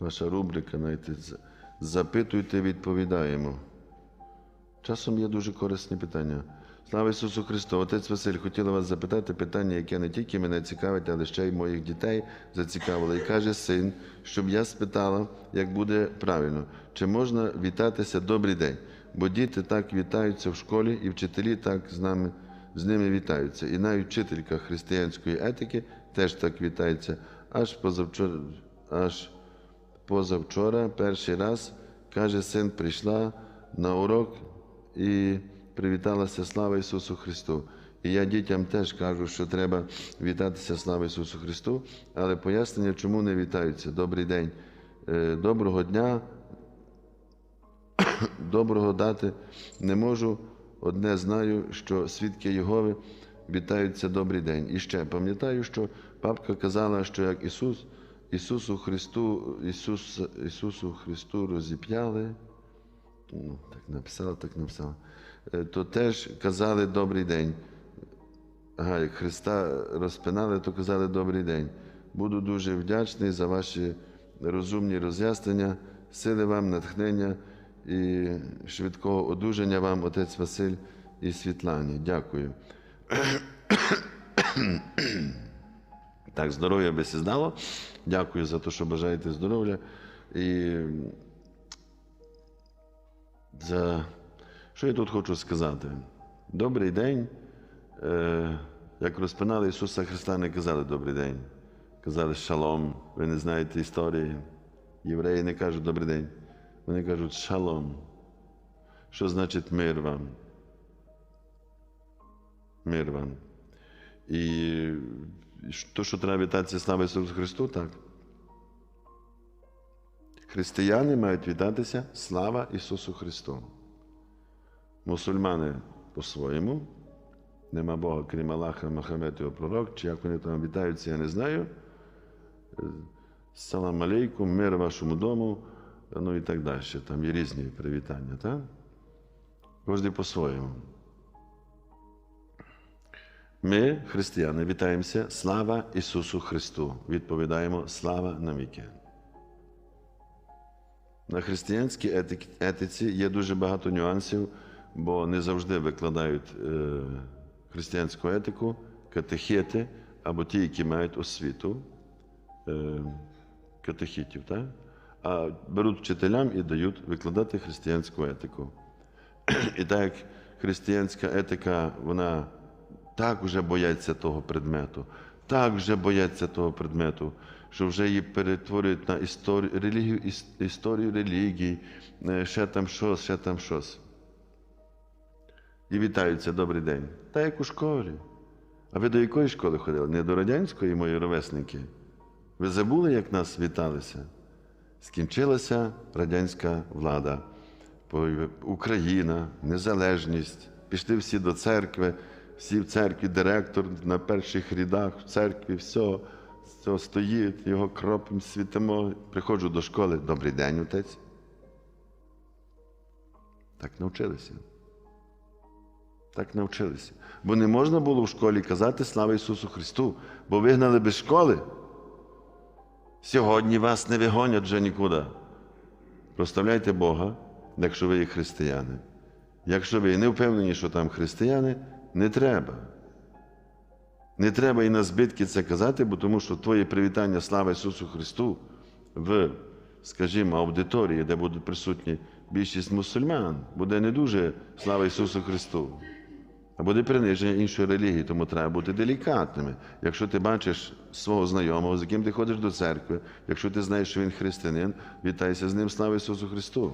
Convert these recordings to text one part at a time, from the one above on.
Наша рубрика, знаєте, запитуйте, відповідаємо. Часом є дуже корисні питання. Слава Ісусу Христу! Отець Василь, хотіла вас запитати питання, яке не тільки мене цікавить, але ще й моїх дітей зацікавило. І каже син, щоб я спитала, як буде правильно, чи можна вітатися добрий день, бо діти так вітаються в школі, і вчителі так з нами з ними вітаються. І навіть вчителька християнської етики теж так вітається. Аж позавчора, аж позавчора, перший раз, каже, син прийшла на урок і привіталася слава Ісусу Христу. І я дітям теж кажу, що треба вітатися слава Ісусу Христу, але пояснення, чому не вітаються. Добрий день, Е, доброго дня, доброго дати не можу. Одне знаю, що свідки Єгови вітаються добрий день. І ще пам'ятаю, що папка казала, що як Ісус, Ісусу Христу, Ісус, Ісусу Христу розіп'яли, ну, так написала, так написала, е, то теж казали добрий день. Ага, як Христа розпинали, то казали добрий день. Буду дуже вдячний за ваші розумні роз'яснення, сили вам, натхнення і швидкого одужання вам, отець Василь і Світлані. Дякую. Так, здоров'я би сі здало. Дякую за те, що бажаєте здоров'я. І за що я тут хочу сказати? Добрий день. Е, Як розпинали Ісуса Христа, не казали добрий день. Казали шалом. Ви не знаєте історії. Євреї не кажуть добрий день. Вони кажуть шалом. Що значить мир вам? Мир вам. І то, що треба вітатися слава Ісусу Христу, так. Християни мають вітатися слава Ісусу Христу. Мусульмани по-своєму. Нема Бога, крім Аллаха, Мохамед, його пророк, чи як вони там вітаються, я не знаю. Е, Салам алейкум, мир вашому дому, ну і так далі. Там є різні привітання, так? Кожен по-своєму. Ми, християни, вітаємося. Слава Ісусу Христу! Відповідаємо слава навіки. На християнській етиці є дуже багато нюансів, бо не завжди викладають е, християнську етику, катехети або ті, які мають освіту е, катехітів, так? а беруть вчителям і дають викладати християнську етику. І так як християнська етика, вона так вже бояться того предмету, так вже бояться того предмету, що вже її перетворюють на історію, релігію, історію релігій, е, ще там щось, ще там щось. І вітаються добрий день. Та як у школі. А ви до якої школи ходили? Не до радянської, мої ровесники. Ви забули, як нас віталися? Скінчилася радянська влада, Україна, незалежність. Пішли всі до церкви, всі в церкві, директор на перших рядах в церкві, все, все стоїть, його кропом світимо. Приходжу до школи. Добрий день, отець. Так навчилися. Так навчилися. Бо не можна було в школі казати слава Ісусу Христу, бо вигнали без школи. Сьогодні вас не вигонять вже нікуди. Проставляйте Бога, якщо ви є християни. Якщо ви не впевнені, що там християни, не треба. Не треба і на збитки це казати, бо тому що твоє привітання слава Ісусу Христу в, скажімо, аудиторії, де будуть присутні більшість мусульман, буде не дуже слава Ісусу Христу. А буде приниження іншої релігії, тому треба бути делікатними. Якщо ти бачиш свого знайомого, з яким ти ходиш до церкви, якщо ти знаєш, що він християнин, вітайся з ним, слава Ісусу Христу.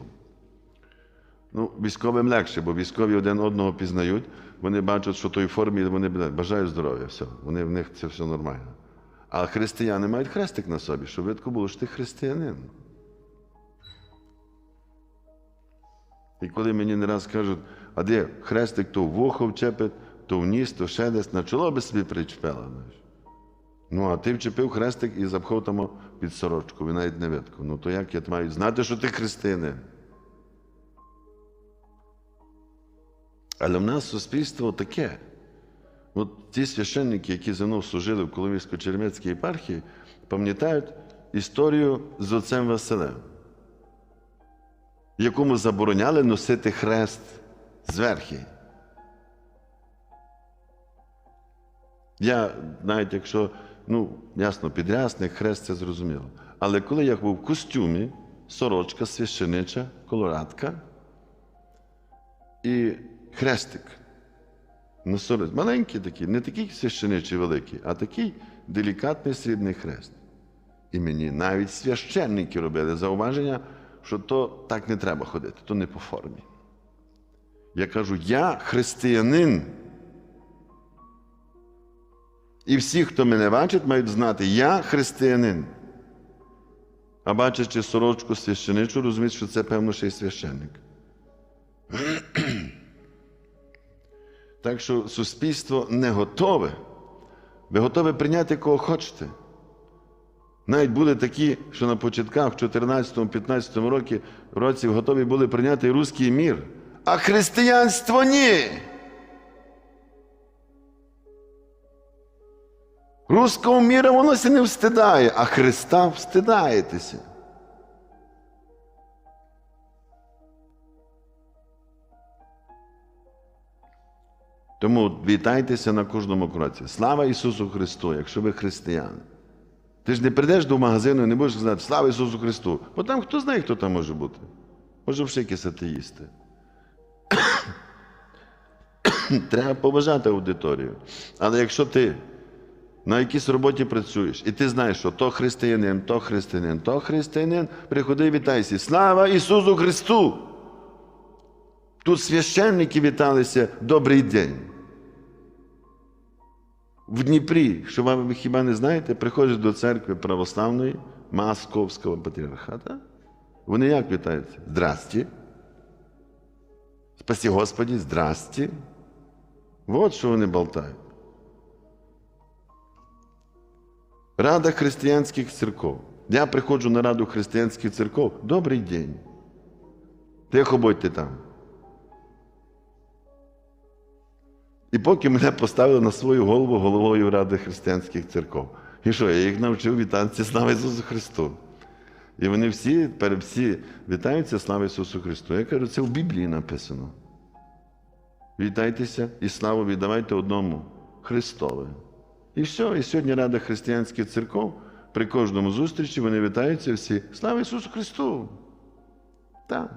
Ну, військовим легше, бо військові один одного пізнають, вони бачать, що в той формі вони бажають здоров'я, все. Вони, в них це все нормально. А християни мають хрестик на собі, щоб видко було, що ти християнин. І коли мені не раз кажуть, а де хрестик то в вухо вчепить, то в ніс, то ще десь, на чоло би собі причепила. Ну, а ти вчепив хрестик і запхав там під сорочку, ви навіть не видко. Ну то як я маю знати, що ти християнин? Але в нас суспільство таке. От ті священники, які зі мною служили в Коломійсько-Черемецькій єпархії, пам'ятають, історію з отцем Василем, якому забороняли носити хрест зверхи. Я, навіть якщо, ну, ясно, підрясник, хрест це зрозуміло. Але коли я був в костюмі, сорочка, священича, колорадка і хрестик. На сорочці. Маленький такий, не такий священичий великий, а такий делікатний срібний хрест. І мені навіть священники робили зауваження, що то так не треба ходити, то не по формі. Я кажу, я християнин. І всі, хто мене бачить, мають знати, я християнин. А бачачи сорочку священичу, розуміють, що це, певно, ще й священник. Так що суспільство не готове. Ви готові прийняти кого хочете. Навіть були такі, що на початках, в 14-15 році, році готові були прийняти руський мір. А християнство ні. Руського міра воно не встидає, а Христа встидаєтеся. Тому вітайтеся на кожному кроці. Слава Ісусу Христу, якщо ви християни. Ти ж не прийдеш до магазину і не будеш сказати Слава Ісусу Христу. Бо там хто знає, хто там може бути. Може, вже якісь атеїсти. Треба поважати аудиторію. Але якщо ти на якійсь роботі працюєш, і ти знаєш, що то християнин, то християнин, то християнин, приходи і вітайся. Слава Ісусу Христу! Тут священники віталися добрий день. В Дніпрі, що вам ви хіба не знаєте, приходиш до церкви православної Московського патріархата. Вони як вітаються? Здрасті. Спасі Господі, здрасті. От що вони болтають. Рада християнських церков. Я приходжу на раду християнських церков. Добрий день. Тихо будьте там. І поки мене поставили на свою голову головою Ради християнських церков. І що, я їх навчив вітатися слава Ісусу Христу. І вони всі, всі вітаються слава Ісусу Христу. Я кажу, це в Біблії написано. Вітайтеся і славу віддавайте одному Христове. І все, і сьогодні Рада християнських церков при кожному зустрічі вони вітаються всі. Слава Ісусу Христу! Так.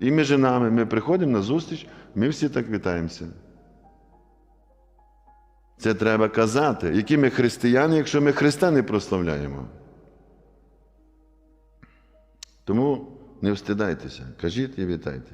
І між нами ми приходимо на зустріч, ми всі так вітаємося. Це треба казати, які ми християни, якщо ми Христа не прославляємо. Тому не встидайтеся, кажіть і вітайте.